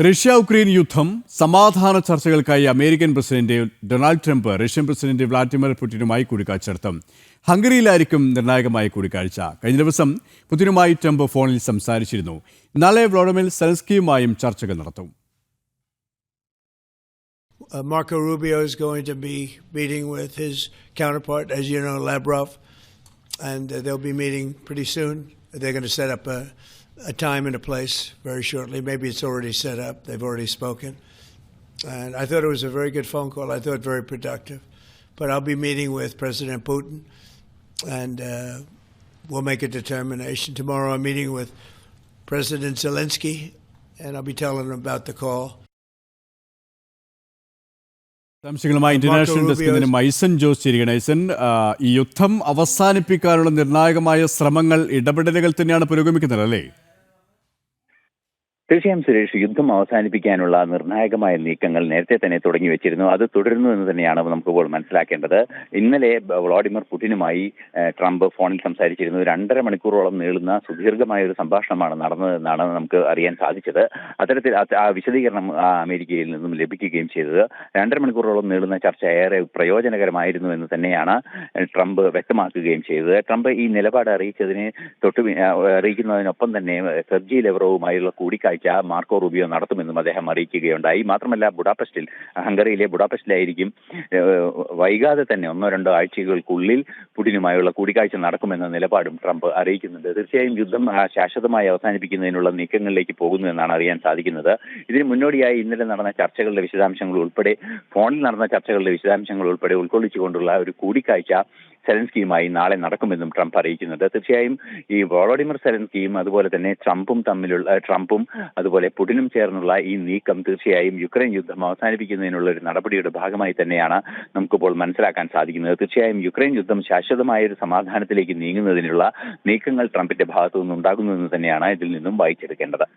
Russia Ukraine യുദ്ധം സമാധാന ചർച്ചകൾക്കായി American president Donald Trump Russian president Vladimir പുടിനുമായി കൂടിക്കാഴ്ച നടത്തും ഹംഗറിയിലായിരിക്കും നിർണായകമായ കൂടിക്കാഴ്ച കഴിഞ്ഞ ദിവസം പുതിനുമായി ട്രംപ് ഫോണിൽ സംസാരിച്ചിരുന്നു നാളെ വ്ളാഡിമിർ സെലൻസ്കിയുമായും ചർച്ചകൾ നടത്തും Uh, Marco Rubio is going to be meeting with his counterpart, as you know, Lavrov, and uh, they'll be meeting pretty soon. They're going to set up a, a time and a place very shortly. Maybe it's already set up. They've already spoken. And I thought it was a very good phone call. I thought very productive. But I'll be meeting with President Putin, and uh, we'll make a determination. Tomorrow I'm meeting with President Zelensky, and I'll be telling him about the call. വിശദാംശങ്ങളുമായി international ഡെസ്കിൽ നിന്ന് മൈസൻ ജോസ് ചേരുകയാണ് ഐസൻ ആ, ഈ യുദ്ധം അവസാനിപ്പിക്കാനുള്ള നിർണായകമായ ശ്രമങ്ങൾ ഇടപെടലുകൾ തന്നെയാണ് പുരോഗമിക്കുന്നത് അല്ലേ തീർച്ചയായും സുരേഷ് യുദ്ധം അവസാനിപ്പിക്കാനുള്ള നിർണായകമായ നീക്കങ്ങൾ നേരത്തെ തന്നെ തുടങ്ങി വെച്ചിരുന്നു. അത് തുടരുന്നു എന്ന് തന്നെയാണ് നമുക്കിപ്പോൾ മനസ്സിലാക്കേണ്ടത്. ഇന്നലെ വ്ളാഡിമിർ പുടിനുമായി ട്രംപ് ഫോണിൽ സംസാരിച്ചിരുന്നു. രണ്ടര മണിക്കൂറോളം നീളുന്ന സുദീർഘമായ ഒരു സംഭാഷണമാണ് നടന്നതെന്നാണ് നമുക്ക് അറിയാൻ സാധിച്ചത്. അത്തരത്തിൽ അത് ആ വിശദീകരണം അമേരിക്കയിൽ നിന്നും ലഭിക്കുകയും ചെയ്തത്. രണ്ടര മണിക്കൂറോളം നീളുന്ന ചർച്ച ഏറെ പ്രയോജനകരമായിരുന്നു എന്ന് തന്നെയാണ് ട്രംപ് വ്യക്തമാക്കുകയും ചെയ്തത്. ട്രംപ് ഈ നിലപാട് അറിയിച്ചതിനെ തൊട്ടു അറിയിക്കുന്നതിനൊപ്പം തന്നെ സെർജി ലെവറോവുമായുള്ള കൂടിക്കാഴ്ച മാർക്കോ റൂബിയോ നടത്തുമെന്നും അദ്ദേഹം അറിയിക്കുകയുണ്ടായി. മാത്രമല്ല ബുഡാപെസ്റ്റിൽ ഹംഗറിയിലെ ബുഡാപെസ്റ്റിലായിരിക്കും വൈകാതെ തന്നെ ഒന്നോ രണ്ടോ ആഴ്ചകൾക്കുള്ളിൽ പുടിനുമായുള്ള കൂടിക്കാഴ്ച നടക്കുമെന്ന നിലപാടും ട്രംപ് അറിയിക്കുന്നുണ്ട്. തീർച്ചയായും യുദ്ധം ശാശ്വതമായി അവസാനിപ്പിക്കുന്നതിനുള്ള നീക്കങ്ങളിലേക്ക് പോകുന്നു എന്നാണ് അറിയാൻ സാധിക്കുന്നത്. ഇതിന് മുന്നോടിയായി ഇന്നലെ നടന്ന ചർച്ചകളുടെ വിശദാംശങ്ങൾ ഉൾപ്പെടെ ഫോണിൽ നടന്ന ചർച്ചകളുടെ വിശദാംശങ്ങൾ ഉൾപ്പെടെ ഉൾക്കൊള്ളിച്ചുകൊണ്ടുള്ള ഒരു കൂടിക്കാഴ്ച സെലൻസ്കിയുമായി നാളെ നടക്കുമെന്നും ട്രംപ് അറിയിക്കുന്നുണ്ട്. തീർച്ചയായും ഈ വോളോഡിമിർ സെലൻസ്കിയും അതുപോലെ തന്നെ ട്രംപും തമ്മിലുള്ള ട്രംപും അതുപോലെ പുടിനും ചേർന്നുള്ള ഈ നീക്കം തീർച്ചയായും യുക്രൈൻ യുദ്ധം അവസാനിപ്പിക്കുന്നതിനുള്ള ഒരു നടപടിയുടെ ഭാഗമായി തന്നെയാണ് നമുക്കിപ്പോൾ മനസ്സിലാക്കാൻ സാധിക്കുന്നത്. തീർച്ചയായും യുക്രൈൻ യുദ്ധം ശാശ്വതമായ ഒരു സമാധാനത്തിലേക്ക് നീങ്ങുന്നതിനുള്ള നീക്കങ്ങൾ ട്രംപിന്റെ ഭാഗത്തു നിന്നുണ്ടാകുന്നു തന്നെയാണ് ഇതിൽ നിന്നും വായിച്ചെടുക്കേണ്ടത്.